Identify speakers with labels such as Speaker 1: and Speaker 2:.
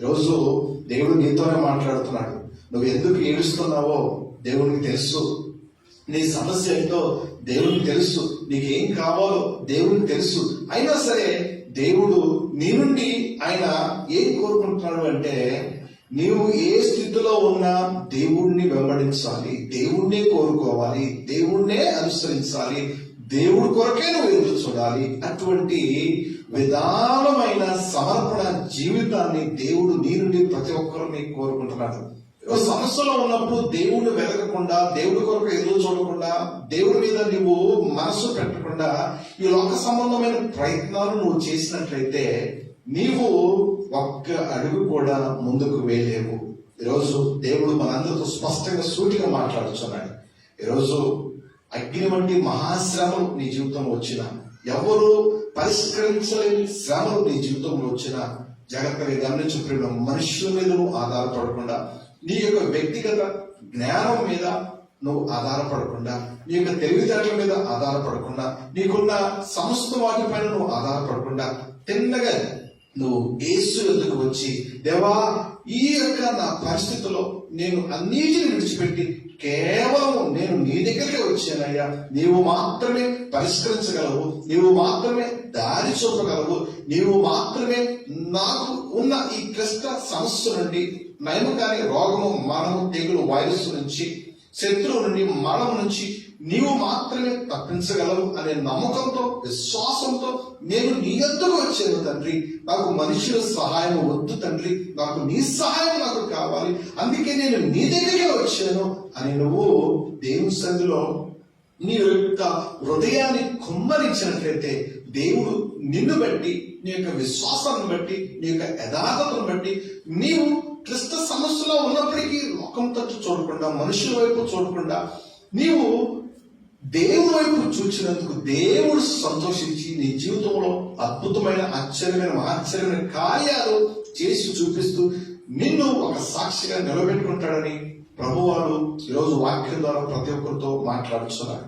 Speaker 1: ఈరోజు దేవుడు నీతోనే మాట్లాడుతున్నాడు. నువ్వు ఎందుకు ఏడుస్తున్నావో దేవునికి తెలుసు. నీ సమస్య ఏంటో దేవునికి తెలుసు. నీకు ఏం కావాలో దేవునికి తెలుసు. అయినా సరే దేవుడు నీ నుండి ఆయన ఏం కోరుకుంటున్నాడు అంటే నీవు ఏ స్థితిలో ఉన్నా దేవుణ్ణి వెంబడించాలి. దేవుణ్ణే కోరుకోవాలి. దేవుణ్ణే అనుసరించాలి. దేవుడి కొరకే నువ్వు ఎదురు చూడాలి? అటువంటి విధానమైన సమర్పణ జీవితాన్ని దేవుడు నీ నుండి ప్రతి ఒక్కరిని కోరుకుంటున్నాడు. సమస్యలో ఉన్నప్పుడు దేవుడిని వెతకకుండా దేవుడి కొరకు ఎదురు చూడకుండా దేవుడి మీద నువ్వు మనసు పెట్టకుండా ఈ లోక సంబంధమైన ప్రయత్నాలు నువ్వు చేసినట్లయితే నీవు ఒక్క అడుగు కూడా ముందుకు వేయలేవు. ఈరోజు దేవుడు మనందరితో స్పష్టంగా సూటిగా మాట్లాడుతున్నాడు. ఈరోజు అగ్ని వంటి మహాశ్రమలు నీ జీవితంలో వచ్చిన. ఎవరు పరిష్కరించలేని శ్రమలు నీ జీవితంలో వచ్చిన. జాగ్రత్తగా గమనించు ప్రియుడు మనుషుల మీద నువ్వు ఆధారపడకుండా నీ యొక్క వ్యక్తిగత జ్ఞానం మీద నువ్వు ఆధారపడకుండా నీ యొక్క తెలివితేటల మీద ఆధారపడకుండా నీకున్న సమస్త వాటిపైన నువ్వు ఆధారపడకుండా తిన్నగా నువ్వు ఏసు ఎందుకు వచ్చి దేవా ఈ యొక్క నా పరిస్థితిలో నేను అన్నిటిని విడిచిపెట్టి కేవలం నేను నీ దగ్గరికి వచ్చానయ్యా. నీవు మాత్రమే పరిష్కరించగలవు నీవు మాత్రమే దారి చూపగలవు నీవు మాత్రమే నాకు ఉన్న ఈ క్లిష్ట సమస్య నుండి నయము కాని రోగము మనము తెగులు వైరస్ నుంచి శత్రువు నుండి మరణం నుంచి నీవు మాత్రమే తప్పించగలవు అనే నమ్మకంతో విశ్వాసంతో నేను నీ ఎద్దుకు వచ్చాను తండ్రి. నాకు మనుషుల సహాయం వద్దు తండ్రి. నాకు నీ సహాయం నాకు కావాలి. అందుకే నేను నీ దగ్గరికే వచ్చాను అని నువ్వు దేవుని సంధిలో నీ యొక్క హృదయాన్ని కుమ్మరించినట్లయితే దేవుడు నిన్ను బట్టి నీ యొక్క విశ్వాసాన్ని బట్టి నీ యొక్క యథార్థతను బట్టి నీవు క్లిష్ట సమస్యలో ఉన్నప్పటికీ లోకం తట్టు చూడకుండా మనుషుల వైపు చూడకుండా నీవు దేవుని వైపు చూచినందుకు దేవుడు సంతోషించి నీ జీవితంలో అద్భుతమైన ఆశ్చర్యమైన ఆశ్చర్యమైన కార్యాలు చేసి చూపిస్తూ నిన్ను ఒక సాక్షిగా నిలబెట్టుకుంటాడని ప్రభువాడు ఈరోజు వాక్యం ద్వారా ప్రతి ఒక్కరితో మాట్లాడుతున్నారు